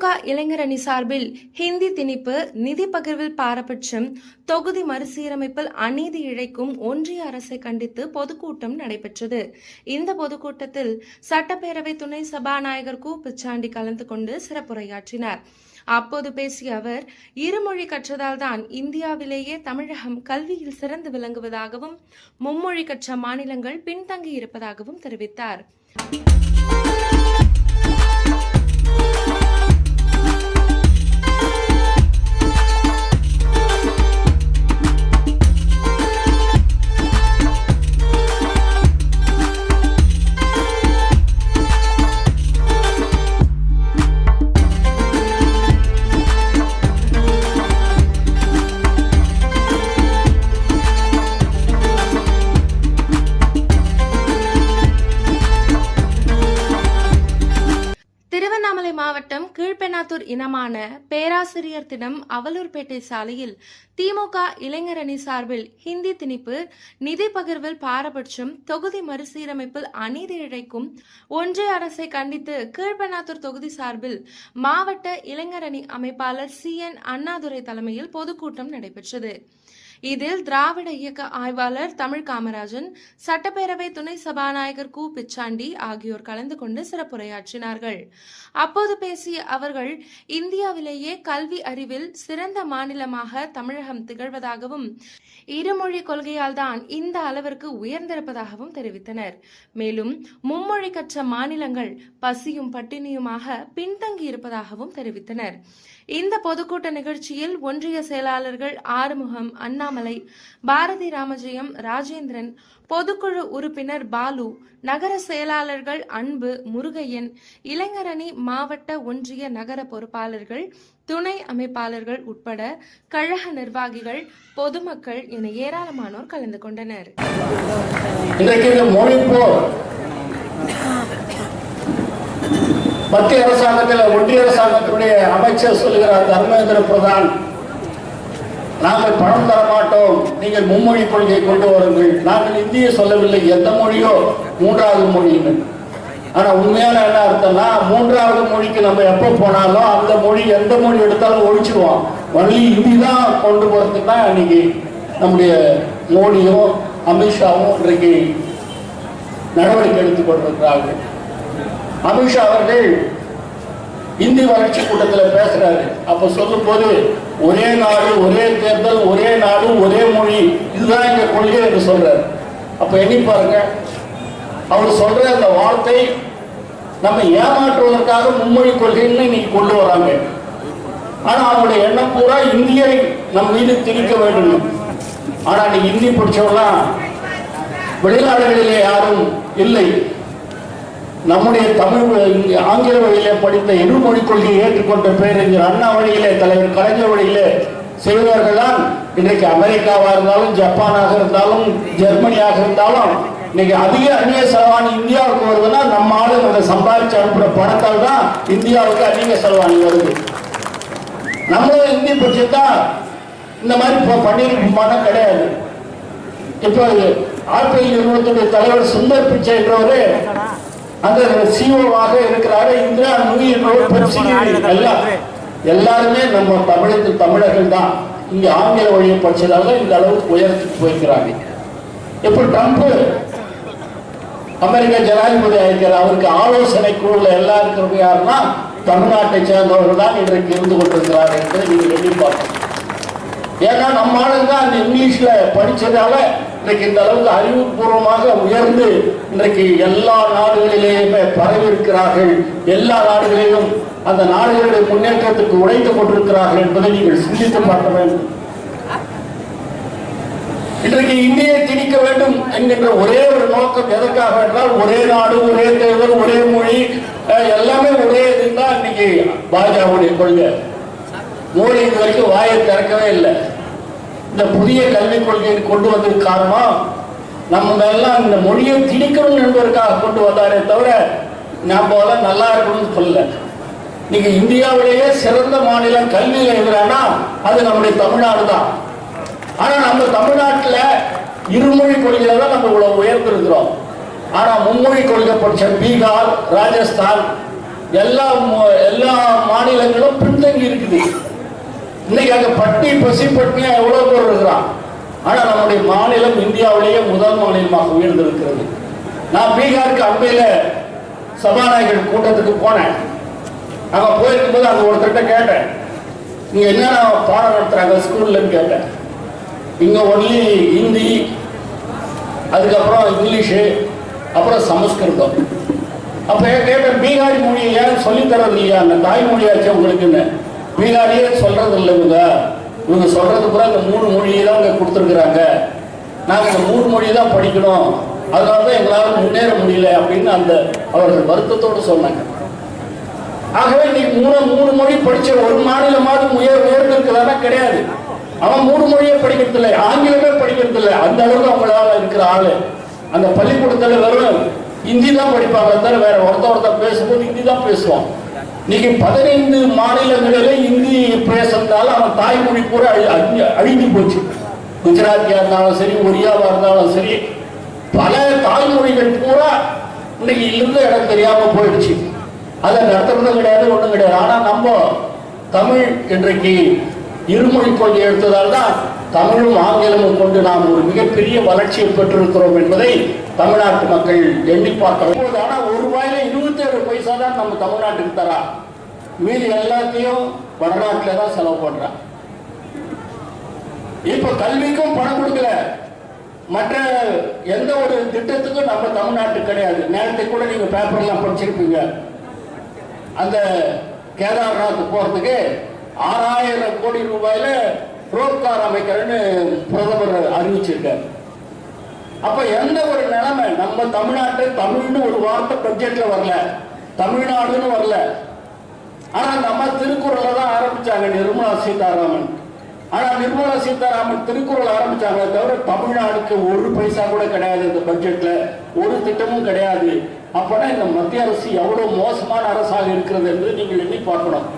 திமுக இளைஞரணி சார்பில் ஹிந்தி திணிப்பு நிதி பகிர்வில் பாரபட்சம் தொகுதி மறுசீரமைப்பில் அநீதி இழைக்கும் ஒன்றிய அரசை கண்டித்து பொதுக்கூட்டம் நடைபெற்றது. இந்த பொதுக்கூட்டத்தில் சட்டப்பேரவை துணை சபாநாயகர் கு. பிச்சாண்டி கலந்து கொண்டு சிறப்புரையாற்றினார். அப்போது பேசிய அவர் இருமொழி கற்றதால் தான் இந்தியாவிலேயே தமிழகம் கல்வியில் சிறந்து விளங்குவதாகவும் மும்மொழி கற்ற மாநிலங்கள் பின்தங்கி இருப்பதாகவும் தெரிவித்தார். மாவட்டம் கீழ்பெண்ணாத்தூர் இனமான பேராசிரியர் தினம் அவலூர்பேட்டை சாலையில் திமுக இளைஞரணி சார்பில் ஹிந்தி திணிப்பு நிதி பகிர்வில் பாரபட்சம் தொகுதி மறுசீரமைப்பில் அநீதி இழைக்கும் ஒன்றிய அரசை கண்டித்து கீழ்பெண்ணாத்தூர் தொகுதி சார்பில் மாவட்ட இளைஞரணி அமைப்பாளர் சி என் அண்ணாதுரை தலைமையில் பொதுக்கூட்டம் நடைபெற்றது. இதில் திராவிட இயக்க ஆய்வாளர் தமிழ் காமராஜன் சட்டப்பேரவை துணை சபாநாயகர் கு. பிச்சாண்டி ஆகியோர் கலந்து கொண்டு சிறப்புரையாற்றினார்கள். அப்போது பேசிய அவர்கள் இந்தியாவிலேயே கல்வி அறிவில் சிறந்த மாநிலமாக தமிழகம் திகழ்வதாகவும் இருமொழி கொள்கையால் தான் இந்த அளவிற்கு உயர்ந்திருப்பதாகவும் தெரிவித்தனர். மேலும் மும்மொழி கற்ற மாநிலங்கள் பசியும் பட்டினியுமாக பின்தங்கி இருப்பதாகவும் தெரிவித்தனர். இந்த பொதுக்கூட்ட நிகழ்ச்சியில் ஒன்றிய செயலாளர்கள் ஆறுமுகம் அண்ணாமலை பாரதி ராமஜெயம் ராஜேந்திரன் பொதுக்குழு உறுப்பினர் பாலு நகர செயலாளர்கள் அன்பு முருகையன் இளைஞரணி மாவட்ட ஒன்றிய நகர பொறுப்பாளர்கள் துணை அமைப்பாளர்கள் உட்பட கழக நிர்வாகிகள் பொதுமக்கள் என ஏராளமானோர் கலந்து கொண்டனர் இன்றைக்கு இந்த மொழி போர் மத்திய அரசாங்கத்தில் ஒன்றிய அரசாங்கத்தினுடைய அமைச்சர் சொல்லுகிறார் தர்மேந்திர பிரதான் நாங்கள் பணம் தர மாட்டோம். நீங்கள் மும்மொழி கொள்கையை கொண்டு வாருங்கள். நாங்கள் இந்திய சொல்லவில்லை. எந்த மொழியோ மூன்றாவது மொழின்னு ஆனா உண்மையான என்ன அர்த்தம்னா மூன்றாவது மொழிக்கு நம்ம எப்போ போனாலும் அந்த மொழி எந்த மொழி எடுத்தாலும் ஒழிச்சிடுவோம் வழி ஹிந்தி தான் கொண்டு போறதுக்கு தான் இன்னைக்கு நம்முடைய மோடியும் அமித்ஷாவும் இன்றைக்கு நடவடிக்கை எடுத்துக் கொண்டிருக்கிறார்கள். அமித்ஷா அவர்கள் இந்தி வளர்ச்சி கூட்டத்தில் பேசுறாரு. அப்ப சொல்லும் போது ஒரே நாடு ஒரே தேர்தல் ஒரே நாடு ஒரே மொழி இதுதான் எங்க கொள்கை என்று சொல்றாரு. அப்ப எண்ணி பாருங்க. அவர் சொல்ற அந்த வார்த்தை நம்ம ஏமாற்றுவதற்காக மும்மொழி கொள்கைன்னு இன்னைக்கு கொண்டு வராங்க. ஆனா அவருடைய எண்ணம் பூரா இந்தியை நம் மீது திணிக்க வேண்டும். ஆனா நீ இந்தி பிடிச்சவெல்லாம் வெளிநாடுகளிலே யாரும் இல்லை. நம்முடைய தமிழ் ஆங்கில வழியிலே படித்த இருமொழி கொள்கையை ஏற்றுக்கொண்ட பேரறிஞர் அண்ணா வழியிலே தலைவர் கலைஞர் வழியிலே செய்தவர்கள்தான் இன்றைக்கு அமெரிக்காவா இருந்தாலும் ஜப்பானாக இருந்தாலும் ஜெர்மனியாக இருந்தாலும் இன்னைக்கு அதிக அந்நிய செலவாணி இந்தியாவுக்கு வருதுன்னா நம்ம ஆளுங்க அதை சம்பாதிச்சு அனுப்புற பணத்தால் தான் இந்தியாவுக்கு அந்நிய செலவாணி வருது. நம்மளும் இந்தி பட்சத்தா இந்த மாதிரி இப்போ பணம் கிடையாது. இப்போ ஆர்பிஐ நிறுவனத்துடைய தலைவர் சுந்தர் பிச்சை என்றவரு அந்த சிஓவாக இருக்கிறாரு இந்திரா நூய் எல்லாம் எல்லாருமே நம்ம தமிழத்து தமிழர்கள் தான். இங்க ஆங்கில வழியை படிச்சதால இந்த அளவுக்கு உயரத்துக்கு போயிருக்கிறாங்க. இப்போ ட்ரம்ப் அமெரிக்க ஜனாதிபதி ஆயிருக்கிறார் அவருக்கு ஆலோசனை குழுவில் எல்லாம் இருக்கிறவங்க யாருன்னா தமிழ்நாட்டை சேர்ந்தவர்கள் தான் இன்றைக்கு இருந்து கொண்டிருக்கிறார் என்பதை நீங்கள் எண்ணி பார்க்கணும். ஏன்னா நம்ம ஆளுங்க அந்த இங்கிலீஷ்ல படிச்சதால இன்றைக்கு இந்த அளவுக்கு அறிவுபூர்வமாக உயர்ந்து இன்றைக்கு எல்லா நாடுகளிலேயுமே பரவியிருக்கிறார்கள். எல்லா நாடுகளிலும் அந்த நாடுகளுடைய முன்னேற்றத்துக்கு உழைத்துக் கொண்டிருக்கிறார்கள் என்பதை நீங்கள் சிந்தித்து பார்க்க வேண்டும். இன்றைக்கு இந்தியை திணிக்க வேண்டும் என்கின்ற ஒரே ஒரு நோக்கம் எதற்காக என்றால் ஒரே நாடு ஒரே தேர்தல் ஒரே மொழி அஹ், எல்லாமே ஒரே இதுதான் இன்னைக்கு பாஜகவுடைய கொள்கை. மோடி இது வரைக்கும் வாயை திறக்கவே இல்லை. இந்த புதிய கல்விக் கொள்கையை கொண்டு வந்தது காரணம் நம்ம எல்லாம் இந்த மொழியை திணிக்கணும் என்பதற்காக கொண்டு வந்தாரே தவிர நான் எல்லாம் நல்லா இருக்கணும்னு சொல்லல. நீங்க இந்தியாவிலேயே சிறந்த மாநிலம் கல்வியில் எதுனா அது நம்முடைய தமிழ்நாடு தான். ஆனா நம்ம தமிழ்நாட்டில் இருமொழி கொள்கையில தான் நம்ம இவ்வளவு உயர்ந்திருக்கிறோம். ஆனா மும்மொழி கொள்கை படிச்ச பீகார் ராஜஸ்தான் எல்லா எல்லா மாநிலங்களும் பின்தங்கி இருக்குது. இன்னைக்கு அங்க பட்டி பசி பட்டினியா எவ்வளவு பேர் இருக்கிறான்? ஆனா நம்முடைய மாநிலம் இந்தியாவிலேயே முதல் மாநிலமாக உயர்ந்திருக்கிறது. நான் பீகாருக்கு அண்மையில சபாநாயகர் கூட்டத்துக்கு போனேன். அங்க போயிருக்கும்போது அங்க ஒருத்தர்கிட்ட கேட்டேன். இங்க என்னென்ன பாடம் நடத்துறாங்க? ஸ்கூல்லன்னு கேட்டேன். இங்க ஒன்லி ஹிந்தி அதுக்கப்புறம் இங்கிலீஷு அப்புறம் சமஸ்கிருதம். அப்ப கேட்டேன் பீகாரி மொழியை ஏன் சொல்லித்தரது இல்லையா அந்த தாய்மொழியாச்சு உங்களுக்குன்னு. பீகாரியே சொல்றது இல்லை இவங்க. இவங்க சொல்றது கூட இந்த மூணு மொழியை தான் இங்க கொடுத்துருக்குறாங்க. நாங்கள் இந்த மூணு மொழி தான் படிக்கணும். அதனால தான் எங்களால் முன்னேற முடியல அப்படின்னு அந்த அவர்கள் வருத்தத்தோடு சொன்னாங்க. ஆகவே இன்னைக்கு மூணு மூணு மொழி படிச்ச ஒரு மாநிலமாவது உயர் உயர்ந்திருக்கிறதா கிடையாது. அவன் மூணு மொழியே படிக்கிறது இல்லை. ஆங்கிலமே படிக்கிறது இல்லை. அந்த அளவுக்கு அவங்களால இருக்கிற ஆளு. அந்த பள்ளிக்கூடத்தில் வெறும் ஹிந்தி தான் படிப்பாங்க. தவிர வேற ஒருத்த ஒருத்தர் பேசும்போது ஹிந்தி தான் பேசுவான். இன்னைக்கு பதினைந்து மாநிலங்களிலே இந்தி பேசினாலும் அவன் தாய்மொழி பூரா அழி- அழிஞ்சு- அழிஞ்சு போச்சு. குஜராத்தியா இருந்தாலும் சரி ஒரியாவா இருந்தாலும் சரி பல தாய்மொழிகள் பூரா இன்னைக்கு இருந்த இடம் தெரியாம போயிடுச்சு. அதை நடத்துறதும் கிடையாது ஒண்ணும் கிடையாது. ஆனா நம்ம தமிழ் இன்றைக்கு இருமொழி கொள்கை எடுத்ததால் தான் தமிழும் ஆங்கிலமும் கொண்டு நாம் ஒரு மிகப்பெரிய வளர்ச்சியை பெற்றிருக்கிறோம் என்பதை தமிழ்நாட்டு மக்கள் எண்ணி பார்க்கிறோம். இப்போது ஆனா ஒரு ரூபாயில இருபத்தேழு பைசா தான் நம்ம தமிழ்நாட்டுக்கு தரா மீதி எல்லாத்தையும் வடநாட்டில் தான் செலவு பண்றான். இப்ப கல்விக்கும் பணம் கொடுக்கல. மற்ற எந்த ஒரு திட்டத்துக்கும் நம்ம தமிழ்நாட்டுக்கு கிடையாது. நேரத்தை கூட நீங்க பேப்பர்லாம் படிச்சிருப்பீங்க. அந்த கேதார்நாத் போறதுக்கு ஆறாயிரம் கோடி ரூபாயில ரோப் கார் அமைக்கிறேன்னு பிரதமர் அறிவிச்சிருக்காரு. அப்ப எந்த ஒரு நிலைமை? நம்ம தமிழ்நாட்டு தமிழ்னு ஒரு வார்த்தை பட்ஜெட்ல வரல. தமிழ்நாடுன்னு வரல. ஆனா நம்ம திருக்குறளை தான் ஆரம்பிச்சாங்க நிர்மலா சீதாராமன். ஆனா நிர்மலா சீதாராமன் திருக்குறள் ஆரம்பிச்சாங்க தவிர தமிழ்நாடுக்கு ஒரு பைசா கூட கிடையாது இந்த பட்ஜெட்ல ஒரு திட்டமும் கிடையாது. அப்பனா இந்த மத்திய அரசு எவ்வளவு மோசமான அரசாக இருக்கிறது என்று நீங்கள் எண்ணி பார்க்கணும்.